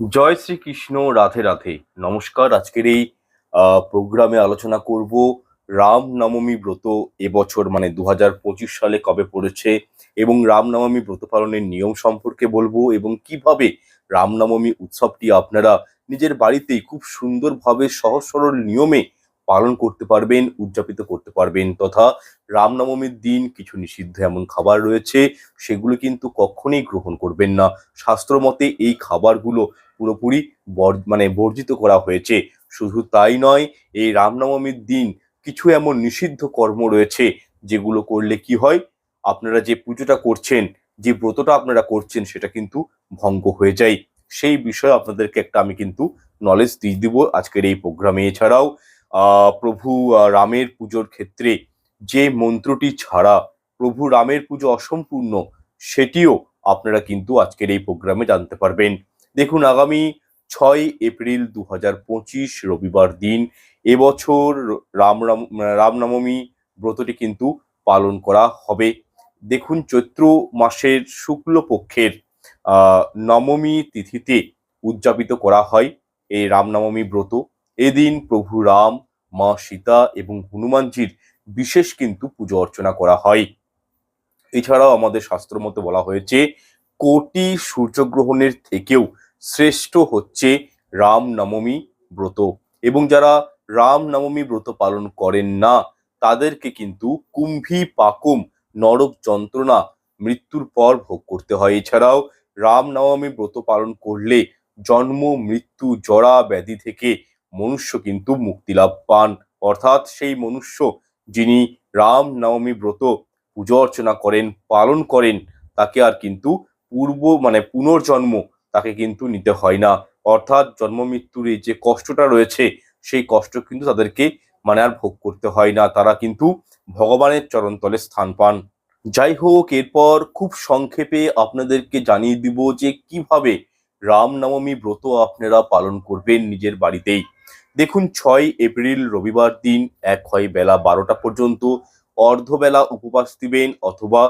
জয় শ্রীকৃষ্ণ, রাধে রাধে। নমস্কার, আজকের এই প্রোগ্রামে আলোচনা করব রামনবমী ব্রত এবছর মানে দু হাজার পঁচিশ সালে কবে পড়েছে এবং রামনবমী ব্রত পালনের নিয়ম সম্পর্কে বলব এবং কীভাবে রামনবমী উৎসবটি আপনারা নিজের বাড়িতেই খুব সুন্দরভাবে সহজ সরল নিয়মে পালন করতে পারবেন, উদযাপিত করতে পারবেন তথা রামনবমীর দিন কিছু নিষিদ্ধ এমন খাবার রয়েছে, সেগুলো কিন্তু কখনোই গ্রহণ করবেন না। শাস্ত্র মতে এই খাবারগুলো পুরোপুরি মানে বর্জিত করা হয়েছে। শুধু তাই নয়, এই রামনবমীর দিন কিছু এমন নিষিদ্ধ কর্ম রয়েছে, যেগুলো করলে কি হয়? আপনারা যে পুজোটা করছেন, যে ব্রতটা আপনারা করছেন, সেটা কিন্তু ভঙ্গ হয়ে যায়। সেই বিষয়ে আপনাদেরকে একটা আমি কিন্তু নলেজ দিয়ে দিব আজকের এই প্রোগ্রামে এছাড়াও প্রভু রামের পুজোর ক্ষেত্রে যে মন্ত্রটি ছাড়া প্রভু রামের পুজো অসম্পূর্ণ, সেটিও আপনারা কিন্তু আজকের এই প্রোগ্রামে জানতে পারবেন। দেখুন, আগামী ছয় এপ্রিল দু পঁচিশ রবিবার দিন, এবছর রাম রাম, রামনবমী ব্রতটি কিন্তু পালন করা হবে। দেখুন, চৈত্র মাসের শুক্লপক্ষের নবমী তিথিতে উদযাপিত করা হয় এই রামনবমী ব্রত। এদিন প্রভু রাম, মা সীতা এবং হনুমানজির বিশেষ কিন্তু পুজো অর্চনা করা হয়। এছাড়াও আমাদের শাস্ত্র মতে বলা হয়েছে, কোটি সূর্যগ্রহণের থেকেও শ্রেষ্ঠ হচ্ছে রাম নবমী ব্রত। এবং যারা রাম নবমী ব্রত পালন করেন না, তাদেরকে কিন্তু কুম্ভী পাকুম নরক যন্ত্রণা মৃত্যুর পর ভোগ করতে হয়। এছাড়াও রাম নবমী ব্রত পালন করলে জন্ম, মৃত্যু, জরা, ব্যাধি থেকে মনুষ্য কিন্তু মুক্তি লাভ পান। অর্থাৎ সেই মনুষ্য যিনি রাম নবমী ব্রত পুজো অর্চনা করেন, পালন করেন, তাকে আর কিন্তু পূর্ব মানে পুনর্জন্ম তাকে কিন্তু নিতে হয় না। অর্থাৎ জন্ম মৃত্যুর যে কষ্টটা রয়েছে, সেই কষ্ট কিন্তু তাদেরকে মানে আর ভোগ করতে হয় না। তারা কিন্তু ভগবানের চরণতলে স্থান পান। যাই হোক, এরপর খুব সংক্ষেপে আপনাদেরকে জানিয়ে দিব যে কীভাবে রামনবমী ব্রত আপনারা পালন করবেন নিজের বাড়িতেই। দেখুন, ছয় এপ্রিল রবিবার দিন এক হয় বেলা বারোটা পর্যন্ত অর্ধবেলা উপবাস দিবেন অথবা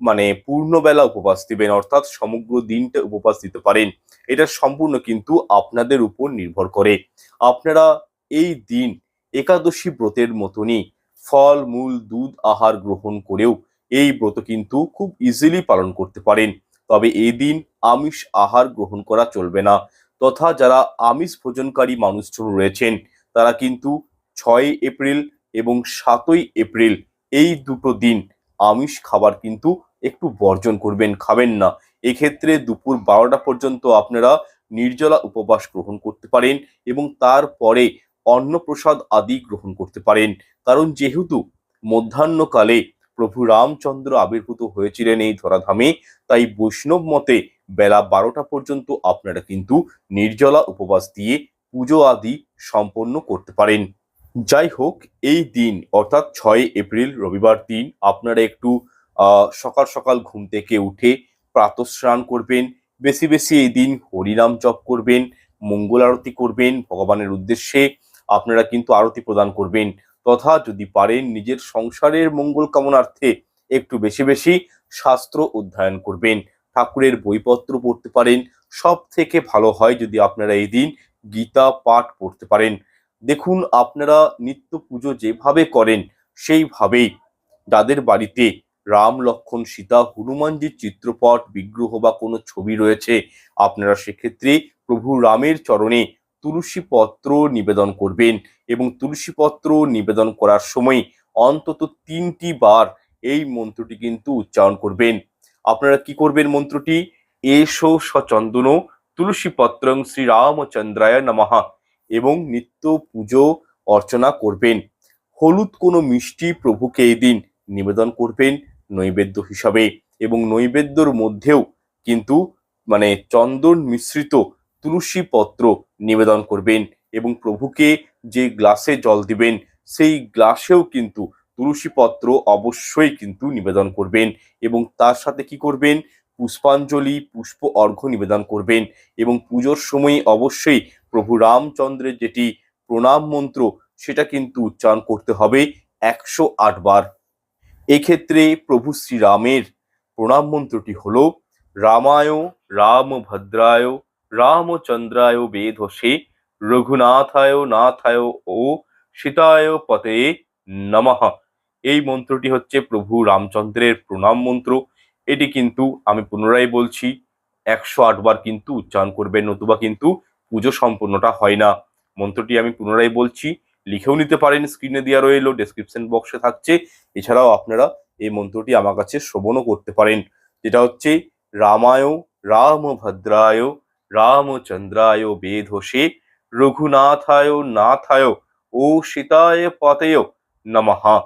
মানে পূর্ণবেলা উপবাস দিবেন, অর্থাৎ সমগ্র দিনটা উপবাস দিতে পারেন। এটা সম্পূর্ণ কিন্তু আপনাদের উপর নির্ভর করে। আপনারা এই দিন একাদশী ব্রতের মতনই ফল, মূল, দুধ, আহার গ্রহণ করেও এই ব্রত কিন্তু খুব ইজিলি পালন করতে পারেন। তবে এই দিন আমিষ আহার গ্রহণ করা চলবে না। তথা যারা আমিষ ভোজনকারী মানুষজন রয়েছেন, তারা কিন্তু ছয় এপ্রিল এবং সাতই এপ্রিল এই দুটো দিন আমিষ খাবার কিন্তু একটু বর্জন করবেন, খাবেন না। এক্ষেত্রে দুপুর বারোটা পর্যন্ত আপনারা নির্জলা উপবাস গ্রহণ করতে পারেন এবং তারপরে অন্নপ্রসাদ আদি গ্রহণ করতে পারেন। কারণ যেহেতু মধ্যাহ্নকালে প্রভু রামচন্দ্র আবির্ভূত হয়েছিলেন এই ধরাধামে। তাই বৈষ্ণব মতে বেলা বারোটা পর্যন্ত আপনারা কিন্তু নির্জলা উপবাস দিয়ে পুজো আদি সম্পন্ন করতে পারেন। যাই হোক, এই দিন, অর্থাৎ ছয় এপ্রিল, রবিবার দিন আপনারা একটু সকাল সকাল ঘুম থেকে উঠে প্রাতঃস্নান করবেন। বেশি বেশি এই দিন হরিনাম জপ করবেন, মঙ্গল আরতি করবেন ভগবানের উদ্দেশ্যে। আপনারা কিন্তু আরতি প্রদান করবেন। তথা যদি পারেন নিজের সংসারের মঙ্গল কামনার্থে একটু বেশি বেশি শাস্ত্র অধ্যয়ন করবেন। ঠাকুরের বইপত্র পড়তে পারেন। সব থেকে ভালো হয় যদি আপনারা এই দিন গীতা পাঠ পড়তে পারেন। দেখুন, আপনারা নিত্য পুজো যেভাবে করেন, সেইভাবেই যাদের বাড়িতে রাম, লক্ষণ, সীতা হনুমানজির চিত্রপট, বিগ্রহ বা কোনো ছবি রয়েছে, আপনারা সেক্ষেত্রে প্রভু রামের চরণে তুলসী পত্র নিবেদন করবেন এবং তুলসী পত্র নিবেদন করার সময় অন্তত তিনটি বার এই মন্ত্রটি কিন্তু উচ্চারণ করবেন। আপনারা কি করবেন মন্ত্রটি? এসো সচন্দন তুলসী পত্রং শ্রীরামচন্দ্রায় নমঃ এবং নিত্য পুজো অর্চনা করবেন। হলুদ কোনো মিষ্টি প্রভুকে এই দিন নিবেদন করবেন নৈবেদ্য হিসাবে এবং নৈবেদ্যর মধ্যেও কিন্তু মানে চন্দন মিশ্রিত তুলসী পত্র নিবেদন করবেন এবং প্রভুকে যে গ্লাসে জল দিবেন, সেই গ্লাসেও কিন্তু তুলসী পত্র অবশ্যই কিন্তু নিবেদন করবেন এবং তার সাথে কি করবেন? পুষ্পাঞ্জলি, পুষ্প অর্ঘ্য নিবেদন করবেন এবং পুজোর সময় অবশ্যই প্রভু রামচন্দ্রের যেটি প্রণাম মন্ত্র, সেটা কিন্তু উচ্চারণ করতে হবে একশো আট বার। এক্ষেত্রে প্রভু শ্রীরামের প্রণাম মন্ত্রটি হলো, রামায় রামভদ্রায় রামচন্দ্রায় বেধসে, রঘুনাথায় নাথায় ও সীতায় পতে নমঃ। এই মন্ত্রটি হচ্ছে প্রভু রামচন্দ্রের প্রণাম মন্ত্র। এটি কিন্তু আমি পুনরায় বলছি, একশো আটবার কিন্তু উচ্চারণ করবেন, নতুবা কিন্তু পুজো সম্পূর্ণটা হয় না। মন্ত্রটি আমি পুনরায় বলছি, লিখেও নিতে পারেন, স্ক্রিনে দেওয়া রইল ডেসক্রিপশন বক্সে থাকছে। এছাড়াও আপনারা এই মন্ত্রটি আমার কাছে শ্রবণও করতে পারেন। যেটা হচ্ছে, রামায় রামভদ্রায় রামচন্দ্রায় বেধসে, রঘুনাথায় নাথায়, ও সীতায় পতেয় নমহা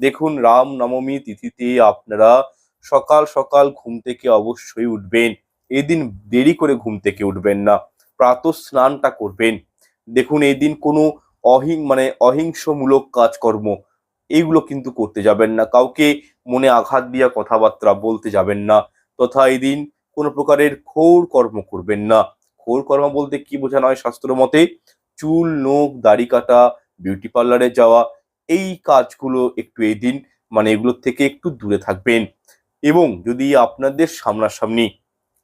দেখুন, রাম নবমী তিথিতে আপনারা সকাল সকাল ঘুম থেকে অবশ্যই উঠবেন। এদিন দেরি করে ঘুম থেকে উঠবেন না প্রাত স্নানটা করবেন। দেখুন এই দিন কোনো অহিং মানে অহিংসমূলক কাজকর্ম এইগুলো কিন্তু করতে যাবেন না। কাউকে মনে আঘাত দিয়া কথাবার্তা বলতে যাবেন না। তথা এই দিন কোনো প্রকারের ঘোর কর্ম করবেন না। ঘোর কর্ম বলতে কি বোঝানো হয় শাস্ত্র মতে? চুল, নোখ, দাড়ি কাটা বিউটি পার্লারে যাওয়া, এই কাজগুলো একটু এই দিন মানে এগুলোর থেকে একটু দূরে থাকবেন। এবং যদি আপনাদের সামনাসামনি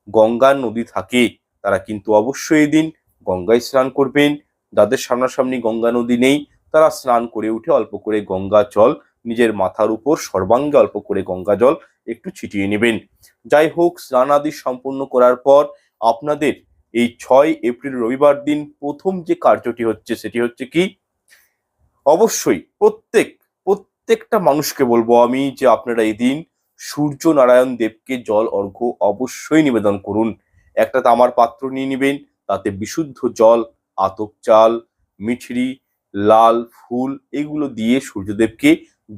গঙ্গা নদী থাকে, তারা কিন্তু অবশ্যই এই দিন গঙ্গায় স্নান করবেন। যাদের সামনাসামনি গঙ্গা নদী নেই, তারা স্নান করে উঠে অল্প করে গঙ্গা জল, নিজের মাথার উপর সর্বাঙ্গে অল্প করে গঙ্গা জল একটু ছিটিয়ে নেবেন। যাই হোক স্নান আদি সম্পূর্ণ করার পর আপনাদের এই ছয় এপ্রিল রবিবার দিন প্রথম যে কার্যটি হচ্ছে, সেটি হচ্ছে কি? অবশ্যই প্রত্যেক, প্রত্যেকটা মানুষকে বলব আমি যে আপনারা এই দিন সূর্য নারায়ণ দেবকে জল, অর্ঘ্য অবশ্যই নিবেদন করুন। একটা তামার পাত্র নিয়ে নেবেন, তাতে বিশুদ্ধ জল, আতপ চাল মিছরি লাল ফুল, এগুলো দিয়ে সূর্যদেবকে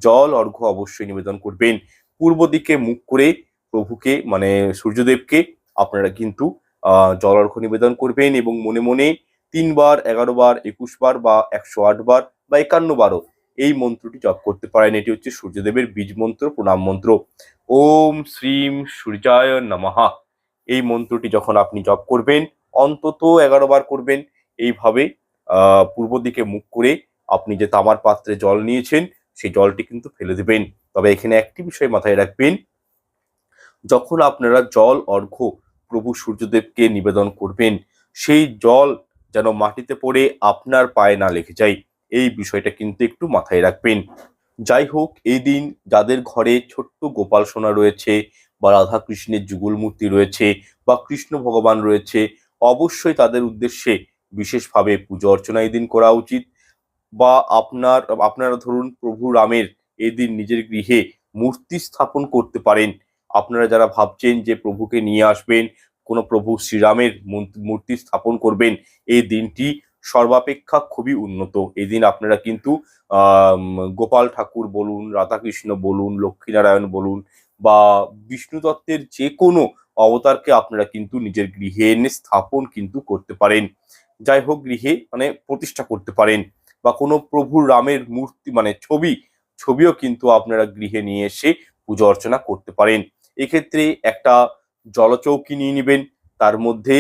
জল, অর্ঘ্য অবশ্যই নিবেদন করবেন। পূর্ব দিকে মুখ করে প্রভুকে মানে সূর্যদেবকে আপনারা কিন্তু আহ জল অর্ঘ্য নিবেদন করবেন এবং মনে মনে তিনবার এগারো বার একুশ বার বা একশো আট বার বা একান্ন বারও এই মন্ত্রটি জপ করতে পারেন। এটি হচ্ছে সূর্যদেবের বীজ মন্ত্র, প্রণাম মন্ত্র। ওম শ্রীম সূর্যায় নমহা এই মন্ত্রটি যখন আপনি জপ করবেন, অন্তত এগারো বার করবেন। এইভাবে পূর্ব দিকে মুখ করে আপনি যে তামার পাত্রে জল নিয়েছেন, সেই জলটি কিন্তু ফেলে দেবেন। তবে এখানে একটি বিষয় মাথায় রাখবেন, যখন আপনারা জল, অর্ঘ্য প্রভু সূর্যদেবকে নিবেদন করবেন, সেই জল যেন মাটিতে পড়ে আপনার পায়ে না লেগে যায়, এই বিষয়টা কিন্তু একটু মাথায় রাখবেন। যাই হোক, এই দিন যাদের ঘরে ছোট্ট গোপাল সোনা রয়েছে বা রাধা কৃষ্ণের যুগল মূর্তি রয়েছে বা কৃষ্ণ ভগবান রয়েছে, অবশ্যই তাদের উদ্দেশ্যে বিশেষভাবে পুজো অর্চনা এই দিন করা উচিত বা আপনার, আপনারা ধরুন প্রভু রামের এই দিন নিজের গৃহে মূর্তি স্থাপন করতে পারেন। আপনারা যারা ভাবছেন যে প্রভুকে নিয়ে আসবেন, কোনো প্রভু শ্রীরামের মূর্তি- স্থাপন করবেন, এই দিনটি সর্বাপেক্ষা খুবই উন্নত। এই দিন আপনারা কিন্তু গোপাল ঠাকুর বলুন, রাধাকৃষ্ণ বলুন, লক্ষ্মীনারায়ণ বলুন বা বিষ্ণু দত্তের যে কোনো অবতারকে আপনারা কিন্তু নিজের গৃহে এনে স্থাপন কিন্তু করতে পারেন। যাই হোক, গৃহে মানে প্রতিষ্ঠা করতে পারেন বা কোনো প্রভু রামের মূর্তি মানে ছবি ছবিও কিন্তু আপনারা গৃহে নিয়ে এসে পুজো অর্চনা করতে পারেন। এক্ষেত্রে একটা জলচৌকি নিয়ে নেবেন, তার মধ্যে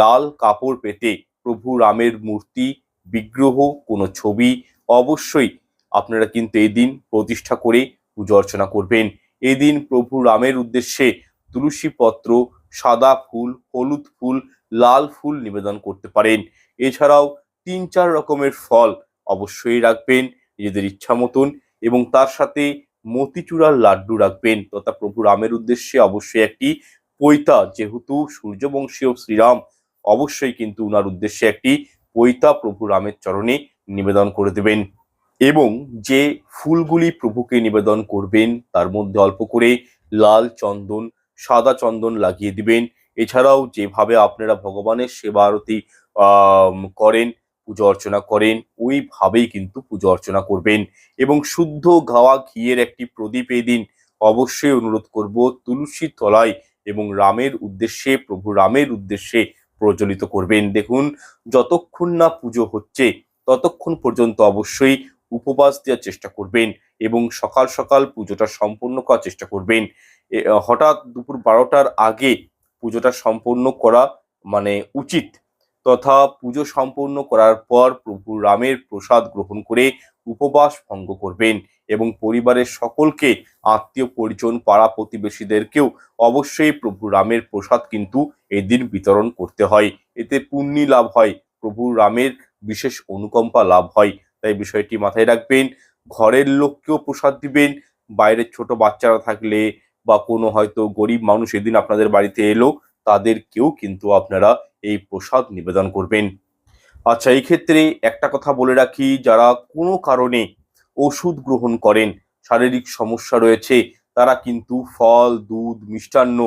লাল কাপড় পেতে প্রভু রামের মূর্তি, বিগ্রহ, কোনো ছবি, অবশ্যই আপনারা কিন্তু এই দিন প্রতিষ্ঠা করে পুজো অর্চনা করবেন। এই দিন প্রভু রামের উদ্দেশ্যে তুলসী পত্র, সাদা ফুল, হলুদ ফুল, লাল ফুল নিবেদন করতে পারেন। এছাড়াও তিন চার রকমের ফল অবশ্যই রাখবেন। নিজেদের ইচ্ছা মতন এবং তার সাথে মতিচূড়ার লাড্ডু রাখবেন। তথা প্রভু রামের উদ্দেশ্যে অবশ্যই একটি পৈতা, যেহেতু সূর্যবংশীয় শ্রীরাম অবশ্যই কিন্তু উনার উদ্দেশ্যে একটি পৈতা প্রভু রামের চরণে নিবেদন করে দেবেন। এবং যে ফুলগুলি প্রভুকে নিবেদন করবেন, তার মধ্যে অল্প করে লাল চন্দন, সাদা চন্দন লাগিয়ে দিবেন। এছাড়াও যেভাবে আপনারা ভগবানের সেবা আরতি করেন পুজো অর্চনা করেন, ওইভাবেই কিন্তু পুজো অর্চনা করবেন। এবং শুদ্ধ গাওয়া ঘিয়ের একটি প্রদীপ এই দিন অবশ্যই অনুরোধ করব তুলসী তলায় এবং রামের উদ্দেশ্যে, প্রভু রামের উদ্দেশ্যে প্রজ্বলিত করবেন। দেখুন, যতক্ষণ না পুজো হচ্ছে, ততক্ষণ পর্যন্ত অবশ্যই উপবাস দেওয়ার চেষ্টা করবেন এবং সকাল সকাল পুজোটা সম্পন্ন করার চেষ্টা করবেন। হঠাৎ দুপুর বারোটার আগে পুজোটা সম্পন্ন করা মানে উচিত। তথা পুজো সম্পূর্ণ করার পর প্রভু রামের প্রসাদ গ্রহণ করে উপবাস ভঙ্গ করবেন এবং পরিবারের সকলকে, আত্মীয় পরিজন, পাড়া প্রতিবেশীদেরকেও অবশ্যই প্রভু রামের প্রসাদ কিন্তু এদিন বিতরণ করতে হয়। এতে পুণ্যি লাভ হয়, প্রভু রামের বিশেষ অনুকম্পা লাভ হয়। তাই বিষয়টি মাথায় রাখবেন, ঘরের লোককেও প্রসাদ দিবেন, বাইরের ছোট বাচ্চারা থাকলে বা কোনো হয়তো গরিব মানুষ এদিন আপনাদের বাড়িতে এলো, তাদেরকেও কিন্তু আপনারা এই প্রসাদ নিবেদন করবেন। আচ্ছা এই ক্ষেত্রে একটা কথা বলে রাখি, যারা কোনো কারণে ওষুধ গ্রহণ করেন, শারীরিক সমস্যা রয়েছে, তারা কিন্তু ফল, দুধ, মিষ্টান্ন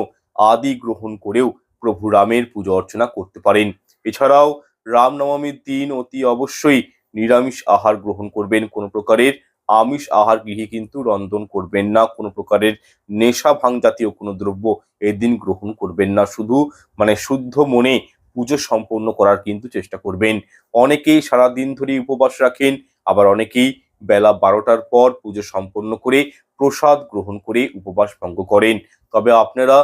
আদি গ্রহণ করেও প্রভু রামের পুজো অর্চনা করতে পারেন। এছাড়াও রামনবমীর দিন অতি অবশ্যই নিরামিষ আহার গ্রহণ করবেন, কোনো প্রকারের আমিষ আহার গৃহে কিন্তু রন্ধন করবেন না, কোনো প্রকারের নেশা ভাং জাতীয় কোনো দ্রব্য এদিন গ্রহণ করবেন না। শুধু মানে শুদ্ধ মনে পুজো সম্পন্ন করার কিন্তু চেষ্টা করবেন। অনেকেই সারা দিন ধরে উপবাস রাখেন, আবার অনেকেই বেলা বারোটার পর পুজো সম্পন্ন করে প্রসাদ গ্রহণ করে উপবাস ভঙ্গ করেন। তবে আপনারা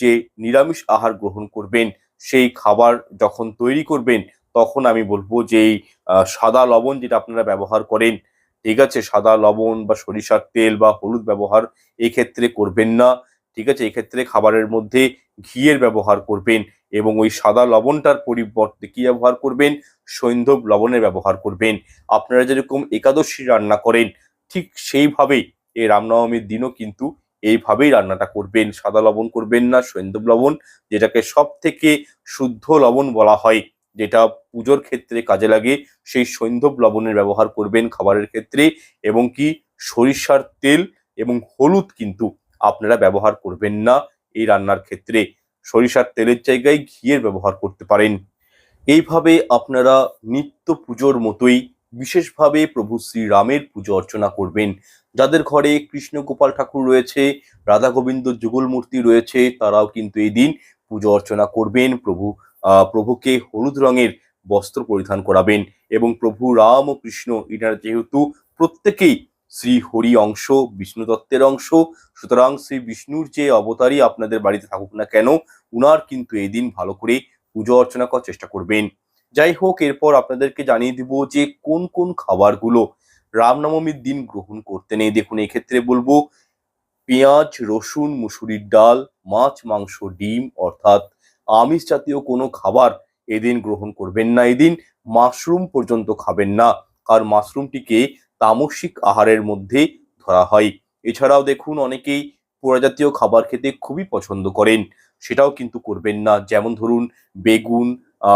যে নিরামিষ আহার গ্রহণ করবেন, সেই খাবার যখন তৈরি করবেন, তখন আমি বলব যে সাদা লবণ যেটা আপনারা ব্যবহার করেন, ঠিক আছে? সাদা লবণ বা সরিষার তেল বা হলুদ ব্যবহার এই ক্ষেত্রে করবেন না, ঠিক আছে? এই ক্ষেত্রে খাবারের মধ্যে ঘিয়ের ব্যবহার করবেন এবং ওই সাদা লবণটার পরিবর্তে কি ব্যবহার করবেন? সৈন্ধব লবণের ব্যবহার করবেন। আপনারা যেরকম একাদশী রান্না করেন, ঠিক সেইভাবেই এই রামনবমীর দিনও কিন্তু এইভাবেই রান্নাটা করবেন। সাদা লবণ করবেন না, সৈন্ধব লবণ, যেটাকে সব থেকে শুদ্ধ লবণ বলা হয়, যেটা পুজোর ক্ষেত্রে কাজে লাগে, সেই সৈন্ধব লবণের ব্যবহার করবেন খাবারের ক্ষেত্রে। এবং কি? সরিষার তেল এবং হলুদ কিন্তু আপনারা ব্যবহার করবেন না এই রান্নার ক্ষেত্রে। সরিষার তেলের জায়গায় ঘিয়ের ব্যবহার করতে পারেন। এইভাবে আপনারা নিত্য পুজোর মতোই বিশেষভাবে প্রভু শ্রীরামের পুজো অর্চনা করবেন। যাদের ঘরে কৃষ্ণ গোপাল ঠাকুর রয়েছে, রাধা গোবিন্দ যুগল মূর্তি রয়েছে, তারাও কিন্তু এই দিন পুজো অর্চনা করবেন। প্রভু প্রভুকে হলুদ রঙের বস্ত্র পরিধান করাবেন এবং প্রভু রাম ও কৃষ্ণ, এনারা যেহেতু প্রত্যেকেই শ্রী হরি অংশ, বিষ্ণু দত্তের অংশ। সুতরাং শ্রী বিষ্ণুর যে অবতারই আপনাদের বাড়িতে থাকুক না কেন, উনার কিন্তু এই দিন ভালো করে পুজো অর্চনা করার চেষ্টা করবেন। যাই হোক, এরপর আপনাদেরকে জানিয়ে দিব যে কোন কোন খাবারগুলো রামনবমীর দিন গ্রহণ করতে নেই। দেখুন, এক্ষেত্রে বলব, পেঁয়াজ, রসুন, মুসুরির ডাল, মাছ, মাংস, ডিম, অর্থাৎ আমিষ জাতীয় কোনো খাবার এদিন গ্রহণ করবেন না। এদিন মাশরুম পর্যন্ত খাবেন না, কারণ মাশরুমটিকে তামসিক আহারের মধ্যে ধরা হয়। এছাড়াও দেখুন, অনেকেই পোড়া জাতীয় খাবার খেতে খুবই পছন্দ করেন। সেটাও কিন্তু করবেন না। যেমন ধরুন, বেগুন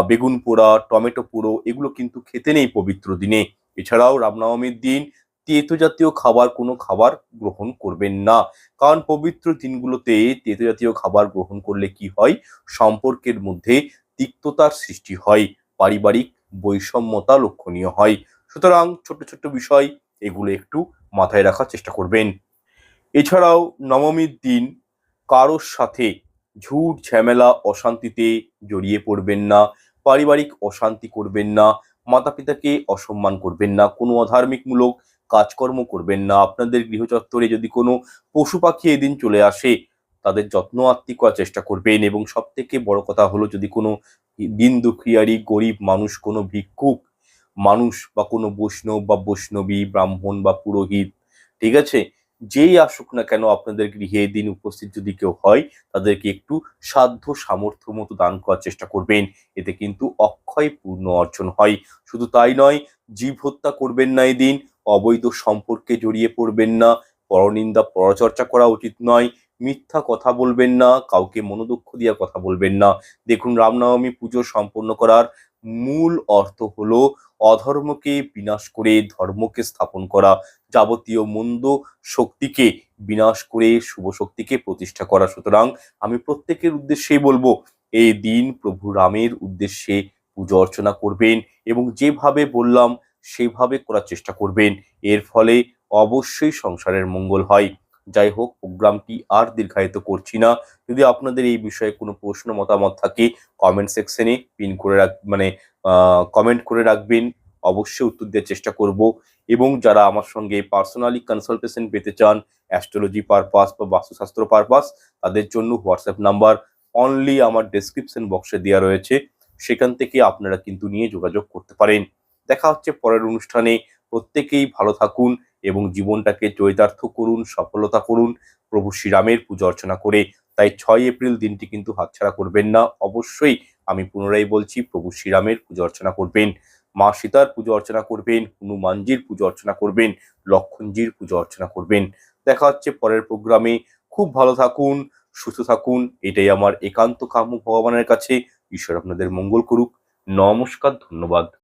বেগুন পোড়া, টমেটো পোড়ো, এগুলো কিন্তু খেতে নেই পবিত্র দিনে। এছাড়াও রামনবমীর দিন তেতো জাতীয় খাবার কোনো খাবার গ্রহণ করবেন না। কারণ পবিত্র দিনগুলোতে তেতো জাতীয় খাবার গ্রহণ করলে কি হয়? সম্পর্কের মধ্যে তিক্ততার সৃষ্টি হয়। পারিবারিক বৈষম্যতা লক্ষণীয় হয়। সুতরাং ছোট ছোট বিষয় এগুলো একটু মাথায় রাখার চেষ্টা করবেন। এছাড়াও নবমীর দিন কারোর সাথে ঝুট ঝামেলা, অশান্তিতে জড়িয়ে পড়বেন না, পারিবারিক অশান্তি করবেন না মাতা পিতাকে অসম্মান করবেন না, কোনো অধার্মিকমূলক কাজকর্ম করবেন না। আপনাদের গৃহচত্বরে যদি কোনো পশু পাখি এদিন চলে আসে, তাদের যত্ন আত্মি করার চেষ্টা করবেন এবং সব থেকে বড় কথা হলো যদি কোনো দিন দুঃখিয়ারি গরিব মানুষ, কোনো ভিক্ষুক মানুষ বা কোনো বৈষ্ণব বা বৈষ্ণবী, ব্রাহ্মণ বা পুরোহিত, ঠিক আছে? যেই আসুক না কেন আপনাদের গৃহে দিন উপস্থিত যদি কেউ হয়, তাদেরকে একটু সাধ্য সামর্থ্য মতো দান করার চেষ্টা করবেন। এতে কিন্তু অক্ষয় পূর্ণ অর্জন হয়। শুধু তাই নয়, জীব হত্যা করবেন না এদিন অবৈধ সম্পর্কে জড়িয়ে পড়বেন না, পরনিন্দা, পরচর্চা করা উচিত নয়, মিথ্যা কথা বলবেন না, কাউকে মনোদুঃখ দিয়া কথা বলবেন না। দেখুন, রামনবমী পুজো সম্পন্ন করার মূল অর্থ হলো অধর্মকে বিনাশ করে ধর্মকে স্থাপন করা, যাবতীয় মন্দ শক্তিকে বিনাশ করে শুভ শক্তিকে প্রতিষ্ঠা করা। সুতরাং আমি প্রত্যেকের উদ্দেশ্যেই বলব, এই দিন প্রভু রামের উদ্দেশ্যে পুজো অর্চনা করবেন এবং যেভাবে বললাম, সেভাবে করার চেষ্টা করবেন। এর ফলে অবশ্যই সংসারের মঙ্গল হয়। যাই হোক, প্রোগ্রামটি আর দীর্ঘায়িত করছি না। যদি আপনাদের এই বিষয়ে কোনো প্রশ্ন, মতামত থাকে কমেন্ট সেকশনে পিন করে রাখ মানে কমেন্ট করে রাখবেন। অবশ্যই উত্তর দেওয়ার চেষ্টা করব। এবং যারা আমার সঙ্গে পার্সোনালি কনসালটেশন পেতে চান অ্যাস্ট্রোলজি পারপাস বা বাস্তুশাস্ত্র পারপাস তাদের জন্য হোয়াটসঅ্যাপ নাম্বার অনলি আমার ডেসক্রিপশন বক্সে দেওয়া রয়েছে। সেখান থেকে আপনারা কিন্তু নিয়ে যোগাযোগ করতে পারেন। দেখা হচ্ছে পরের অনুষ্ঠানে। প্রত্যেকেই ভালো থাকুন। এবং জীবনটাকে চরিতার্থ করুন, সফলতা করুন, প্রভু শ্রীরামের পুজো অর্চনা করে। তাই ছয় এপ্রিল দিনটি কিন্তু হাতছাড়া করবেন না। অবশ্যই আমি পুনরায় বলছি, প্রভু শ্রীরামের পুজো অর্চনা করবেন। মা সীতার পুজো অর্চনা করবেন, হনুমানজির পুজো অর্চনা করবেন, লক্ষণজির পুজো অর্চনা করবেন। দেখা হচ্ছে পরের প্রোগ্রামে। খুব ভালো থাকুন, সুস্থ থাকুন। এটাই আমার একান্ত কাম্য ভগবানের কাছে। ঈশ্বর আপনাদের মঙ্গল করুক। নমস্কার, ধন্যবাদ।